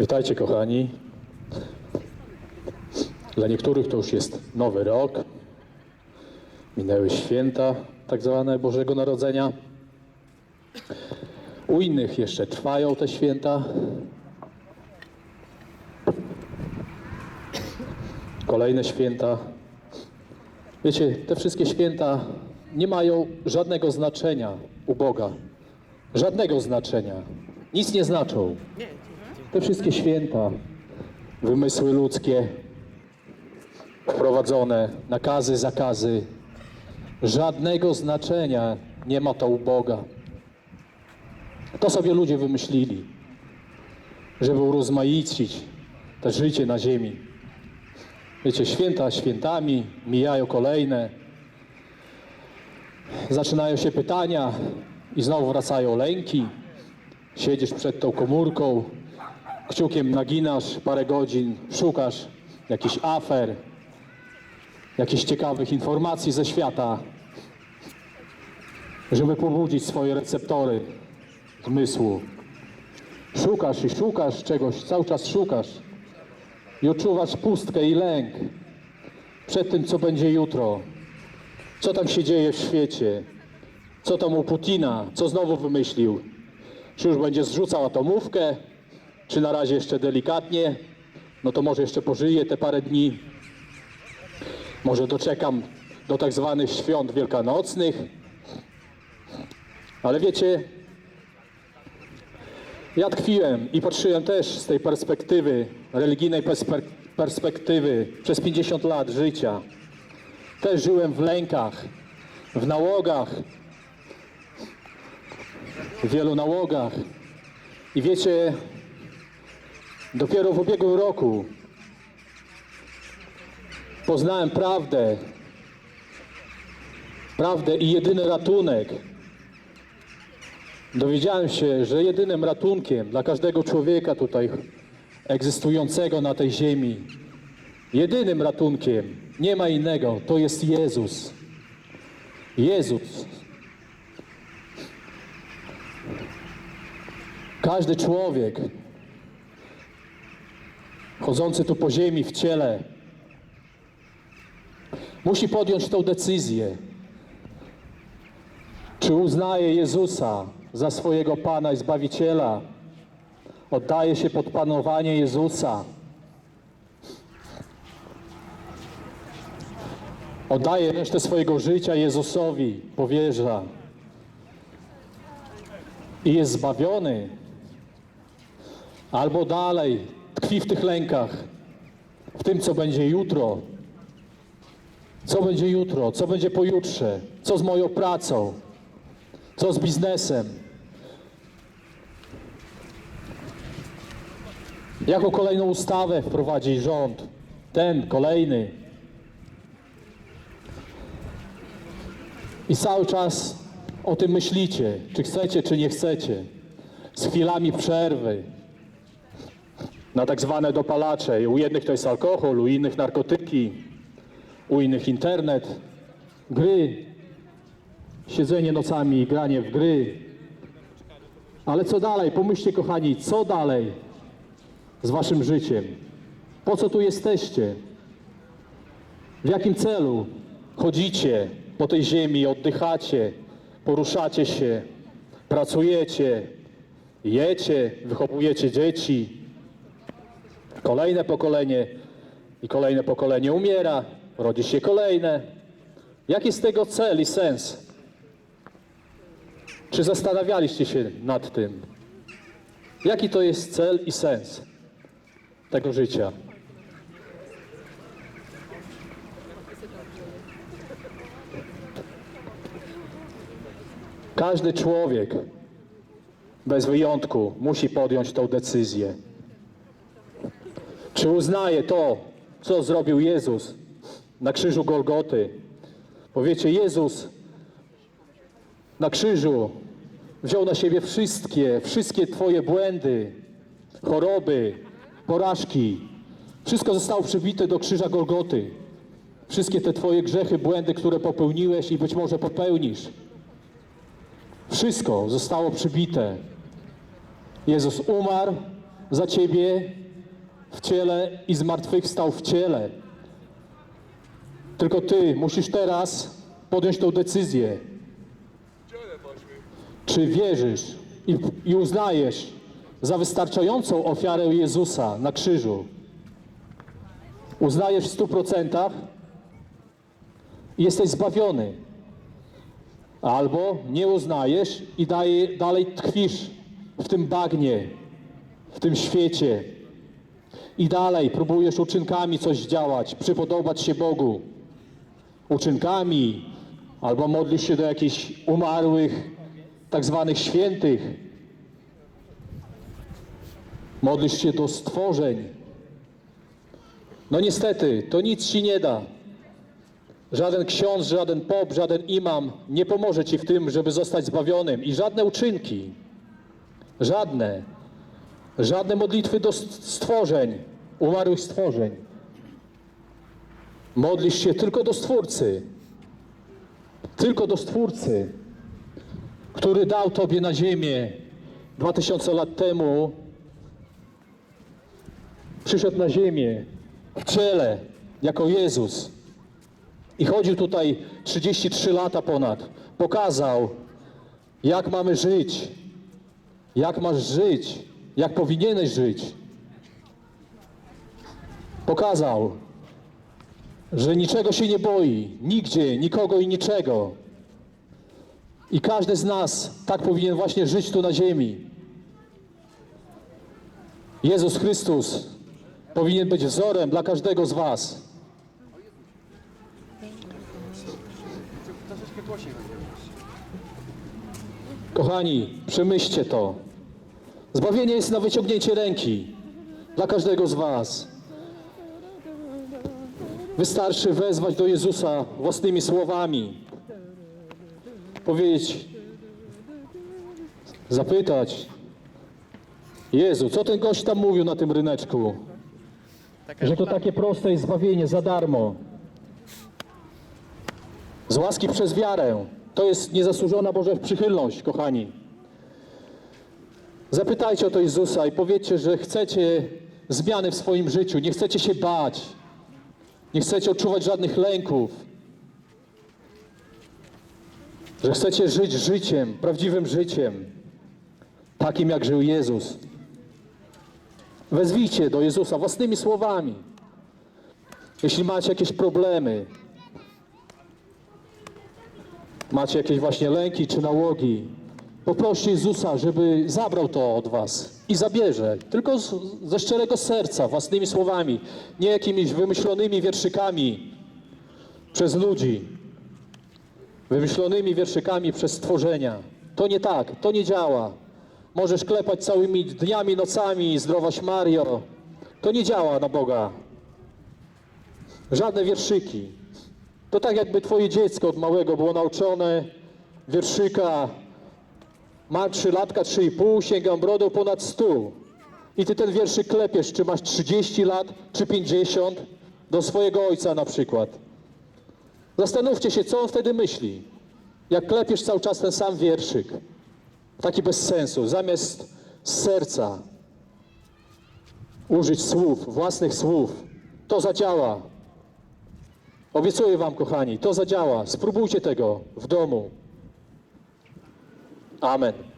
Witajcie kochani. Dla niektórych to już jest nowy rok. Minęły święta tak zwane Bożego Narodzenia. U innych jeszcze trwają te święta. Kolejne święta. Wiecie, te wszystkie święta nie mają żadnego znaczenia u Boga. Żadnego znaczenia. Nic nie znaczą. Te wszystkie święta, wymysły ludzkie, wprowadzone, nakazy, zakazy, żadnego znaczenia nie ma to u Boga. To sobie ludzie wymyślili, żeby urozmaicić to życie na ziemi. Wiecie, święta świętami, mijają kolejne, zaczynają się pytania i znowu wracają lęki. Siedzisz przed tą komórką, kciukiem naginasz parę godzin, szukasz jakichś afer, jakichś ciekawych informacji ze świata, żeby pobudzić swoje receptory zmysłu. Szukasz i szukasz czegoś, cały czas szukasz i odczuwasz pustkę i lęk przed tym, co będzie jutro, co tam się dzieje w świecie, co tam u Putina, co znowu wymyślił, czy już będzie zrzucał atomówkę, czy na razie jeszcze delikatnie, no to może jeszcze pożyje te parę dni. Może doczekam do tak zwanych świąt wielkanocnych. Ale wiecie, ja tkwiłem i patrzyłem też z tej perspektywy, religijnej perspe- perspektywy przez 50 lat życia. Też żyłem w lękach, w nałogach, w wielu nałogach. I wiecie, dopiero w ubiegłym roku poznałem prawdę, prawdę i jedyny ratunek. Dowiedziałem się, że jedynym ratunkiem dla każdego człowieka tutaj egzystującego na tej ziemi, jedynym ratunkiem, nie ma innego, to jest Jezus. Jezus. Każdy człowiek chodzący tu po ziemi w ciele musi podjąć tą decyzję. Czy uznaje Jezusa za swojego Pana i Zbawiciela? Oddaje się pod panowanie Jezusa. Oddaje resztę swojego życia Jezusowi, powierza. I jest zbawiony. Albo dalej tkwi w tych lękach, w tym, co będzie jutro. Co będzie jutro? Co będzie pojutrze? Co z moją pracą? Co z biznesem? Jaką kolejną ustawę wprowadzi rząd? Ten, kolejny. I cały czas o tym myślicie, czy chcecie, czy nie chcecie. Z chwilami przerwy na tak zwane dopalacze. U jednych to jest alkohol, u innych narkotyki, u innych internet, gry, siedzenie nocami granie w gry. Ale co dalej? Pomyślcie, kochani, co dalej z waszym życiem? Po co tu jesteście? W jakim celu chodzicie po tej ziemi, oddychacie, poruszacie się, pracujecie, jecie, wychowujecie dzieci? Kolejne pokolenie i kolejne pokolenie umiera, rodzi się kolejne. Jaki jest tego cel i sens? Czy zastanawialiście się nad tym? Jaki to jest cel i sens tego życia? Każdy człowiek, bez wyjątku, musi podjąć tą decyzję. Czy uznaje to, co zrobił Jezus na krzyżu Golgoty? Powiecie, Jezus na krzyżu wziął na siebie wszystkie, wszystkie Twoje błędy, choroby, porażki. Wszystko zostało przybite do krzyża Golgoty. Wszystkie te Twoje grzechy, błędy, które popełniłeś i być może popełnisz. Wszystko zostało przybite. Jezus umarł za ciebie w ciele i zmartwychwstał w ciele. Tylko ty musisz teraz podjąć tą decyzję. Czy wierzysz i, i uznajesz za wystarczającą ofiarę Jezusa na krzyżu? Uznajesz w stu procentach i jesteś zbawiony. Albo nie uznajesz i daje, dalej tkwisz w tym bagnie, w tym świecie. I dalej próbujesz uczynkami coś działać, przypodobać się Bogu. Uczynkami, albo modlisz się do jakichś umarłych, tak zwanych świętych. Modlisz się do stworzeń. No niestety, to nic ci nie da. Żaden ksiądz, żaden pop, żaden imam nie pomoże ci w tym, żeby zostać zbawionym. I żadne uczynki, żadne, żadne modlitwy do st- stworzeń, umarłych stworzeń. Modlisz się tylko do Stwórcy. Tylko do Stwórcy, który dał Tobie na ziemię 2000 lat temu. Przyszedł na ziemię w ciele, jako Jezus. I chodził tutaj 33 lata ponad. Pokazał, jak mamy żyć, jak masz żyć, jak powinieneś żyć. Pokazał, że niczego się nie boi, nigdzie, nikogo i niczego. I każdy z nas tak powinien właśnie żyć tu na ziemi. Jezus Chrystus powinien być wzorem dla każdego z Was. Kochani, przemyślcie to. Zbawienie jest na wyciągnięcie ręki dla każdego z Was. Wystarczy wezwać do Jezusa własnymi słowami. Powiedzieć, zapytać, Jezu, co ten gość tam mówił na tym ryneczku? Że to takie proste jest zbawienie za darmo. Z łaski przez wiarę. To jest niezasłużona Boża przychylność, kochani. Zapytajcie o to Jezusa i powiedzcie, że chcecie zmiany w swoim życiu, nie chcecie się bać, nie chcecie odczuwać żadnych lęków, że chcecie żyć życiem, prawdziwym życiem, takim jak żył Jezus. Wezwijcie do Jezusa własnymi słowami. Jeśli macie jakieś problemy, macie jakieś właśnie lęki czy nałogi, poproście Jezusa, żeby zabrał to od was i zabierze. Tylko z, ze szczerego serca, własnymi słowami, nie jakimiś wymyślonymi wierszykami przez ludzi, wymyślonymi wierszykami przez stworzenia. To nie tak, to nie działa. Możesz klepać całymi dniami, nocami, zdrowaś Mario. To nie działa na Boga. Żadne wierszyki. To tak jakby twoje dziecko od małego było nauczone wierszyka. Ma trzy latka, trzy i pół, sięgam brodą ponad stu. I ty ten wierszyk klepiesz, czy masz 30 lat, czy 50, do swojego ojca na przykład. Zastanówcie się, co on wtedy myśli, jak klepiesz cały czas ten sam wierszyk. Taki bez sensu. Zamiast serca użyć słów, własnych słów, to zadziała. Obiecuję wam, kochani, to zadziała. Spróbujcie tego w domu. Amen.